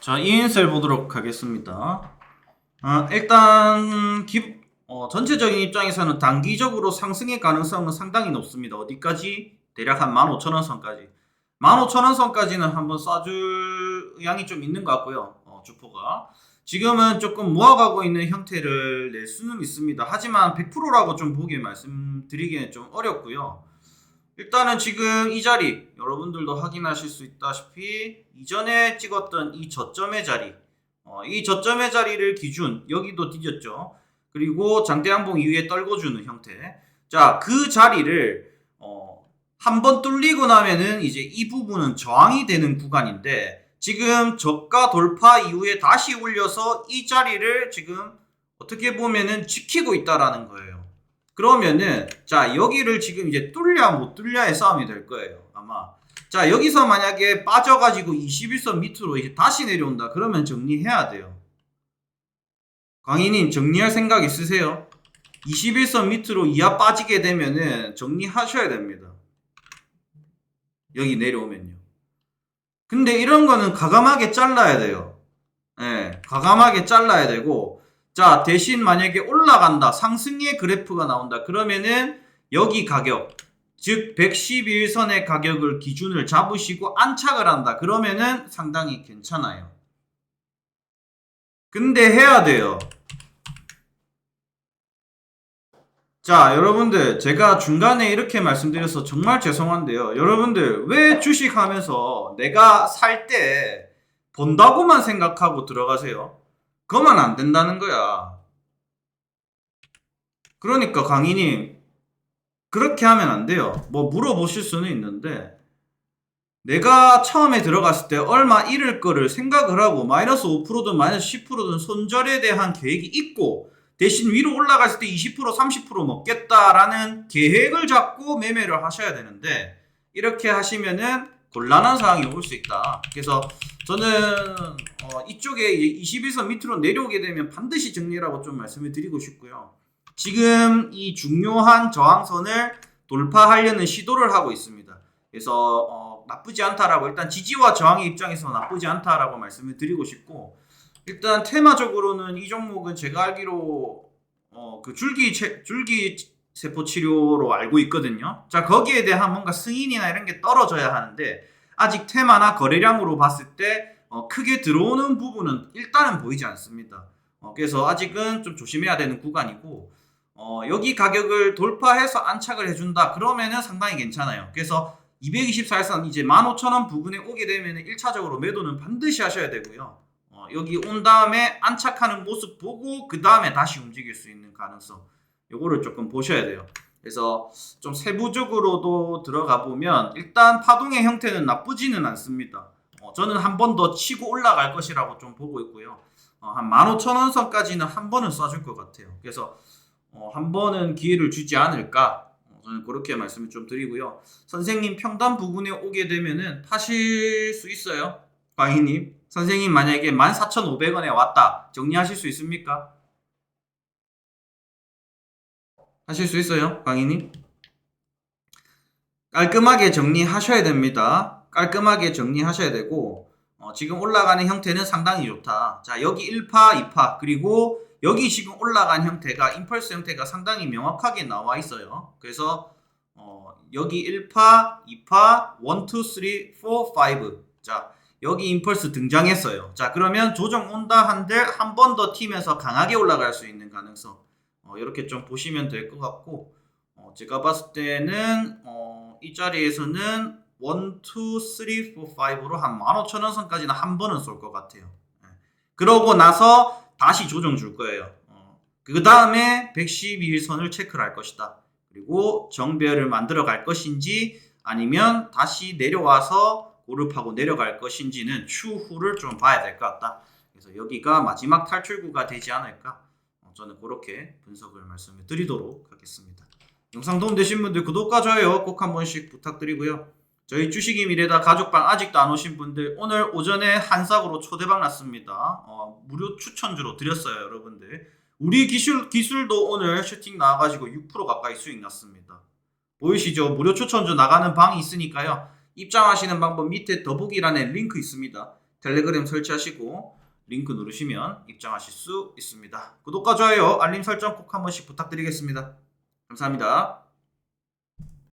자, 이인셀 보도록 하겠습니다. 아, 일단 기, 어, 전체적인 입장에서는 단기적으로 상승의 가능성은 상당히 높습니다. 어디까지? 대략 한 15,000원 선까지. 15,000원 선까지는 한번 쏴줄 의향이 좀 있는 것 같고요. 어, 주포가. 지금은 조금 모아가고 있는 형태를 낼 수는 있습니다. 하지만 100%라고 좀 보기에 말씀드리기는 좀 어렵고요. 일단은 지금 이 자리 여러분들도 확인하실 수 있다시피 이전에 찍었던 이 저점의 자리 어, 이 저점의 자리를 기준 여기도 뒤졌죠. 그리고 장대양봉 이후에 떨궈주는 형태. 자 그 자리를 어, 한번 뚫리고 나면은 이제 이 부분은 저항이 되는 구간인데 지금 저가 돌파 이후에 다시 올려서 이 자리를 지금 어떻게 보면은 지키고 있다라는 거예요 그러면은 자 여기를 지금 이제 뚫려 못 뚫려의 싸움이 될 거예요 아마. 자 여기서 만약에 빠져가지고 21선 밑으로 이제 다시 내려온다 그러면 정리해야 돼요. 강희님 정리할 생각 있으세요? 21선 밑으로 이하 빠지게 되면은 정리하셔야 됩니다. 여기 내려오면요. 근데 이런 거는 가감하게 잘라야 돼요. 예, 가감하게 잘라야 되고 자, 대신 만약에 올라간다. 상승의 그래프가 나온다. 그러면은 여기 가격, 즉 111선의 가격을 기준을 잡으시고 안착을 한다. 그러면은 상당히 괜찮아요. 근데 해야 돼요. 자, 여러분들, 제가 중간에 이렇게 말씀드려서 정말 죄송한데요. 여러분들, 왜 주식하면서 내가 살때 본다고만 생각하고 들어가세요? 그거만 안 된다는 거야. 그러니까 강희님 그렇게 하면 안 돼요. 뭐 물어보실 수는 있는데 내가 처음에 들어갔을 때 얼마 잃을 거를 생각을 하고 마이너스 5%든 마이너스 10%든 손절에 대한 계획이 있고 대신 위로 올라갔을 때 20% 30% 먹겠다라는 계획을 잡고 매매를 하셔야 되는데 이렇게 하시면은 곤란한 상황이 올 수 있다. 그래서 저는 어, 이쪽에 21선 밑으로 내려오게 되면 반드시 정리라고 좀 말씀을 드리고 싶고요. 지금 이 중요한 저항선을 돌파하려는 시도를 하고 있습니다. 그래서 어, 나쁘지 않다라고 일단 지지와 저항의 입장에서 나쁘지 않다라고 말씀을 드리고 싶고 일단 테마적으로는 이 종목은 제가 알기로 어, 그 줄기 체, 줄기 세포 치료로 알고 있거든요. 자 거기에 대한 뭔가 승인이나 이런 게 떨어져야 하는데 아직 테마나 거래량으로 봤을 때 어, 크게 들어오는 부분은 일단은 보이지 않습니다. 어, 그래서 아직은 좀 조심해야 되는 구간이고 어, 여기 가격을 돌파해서 안착을 해준다 그러면은 상당히 괜찮아요. 그래서 224에서 이제 15,000원 부근에 오게 되면 1차적으로 매도는 반드시 하셔야 되고요. 어, 여기 온 다음에 안착하는 모습 보고 그 다음에 다시 움직일 수 있는 가능성 요거를 조금 보셔야 돼요. 그래서 좀 세부적으로도 들어가 보면 일단 파동의 형태는 나쁘지는 않습니다. 어, 저는 한 번 더 치고 올라갈 것이라고 좀 보고 있고요. 어, 한 15,000원 선까지는 한 번은 쏴줄 것 같아요. 그래서 어, 한 번은 기회를 주지 않을까 어, 저는 그렇게 말씀을 좀 드리고요. 선생님 평단 부분에 오게 되면은 파실 수 있어요. 광희님. 선생님 만약에 14,500원에 왔다. 정리하실 수 있습니까? 하실 수 있어요, 강희님? 깔끔하게 정리하셔야 됩니다. 깔끔하게 정리하셔야 되고 어, 지금 올라가는 형태는 상당히 좋다. 자 여기 1파, 2파 그리고 여기 지금 올라간 형태가 임펄스 형태가 상당히 명확하게 나와 있어요. 그래서 어, 여기 1파, 2파, 1, 2, 3, 4, 5. 자 여기 임펄스 등장했어요. 자 그러면 조정 온다 한들 한 번 더 튀면서 강하게 올라갈 수 있는 가능성. 어, 이렇게 좀 보시면 될 것 같고 어, 제가 봤을 때는 어, 이 자리에서는 1, 2, 3, 4, 5로 한 15,000원 선까지는 한 번은 쏠 것 같아요. 예. 그러고 나서 다시 조정 줄 거예요. 어, 그 다음에 112일 선을 체크를 할 것이다. 그리고 정배열을 만들어 갈 것인지 아니면 다시 내려와서 고르파고 내려갈 것인지는 추후를 좀 봐야 될 것 같다. 그래서 여기가 마지막 탈출구가 되지 않을까. 어, 저는 그렇게 분석을 말씀을 드리도록 하겠습니다. 영상 도움되신 분들 구독과 좋아요 꼭 한 번씩 부탁드리고요. 저희 주식이 미래다 가족방 아직도 안 오신 분들 오늘 오전에 한삭으로 초대박 났습니다. 어, 무료 추천주로 드렸어요 여러분들. 우리 기술, 기술도 오늘 슈팅 나와가지고 6% 가까이 수익 났습니다. 보이시죠? 무료 추천주 나가는 방이 있으니까요. 입장하시는 방법 밑에 더보기란에 링크 있습니다. 텔레그램 설치하시고 링크 누르시면 입장하실 수 있습니다. 구독과 좋아요, 알림 설정 꼭 한 번씩 부탁드리겠습니다. 감사합니다.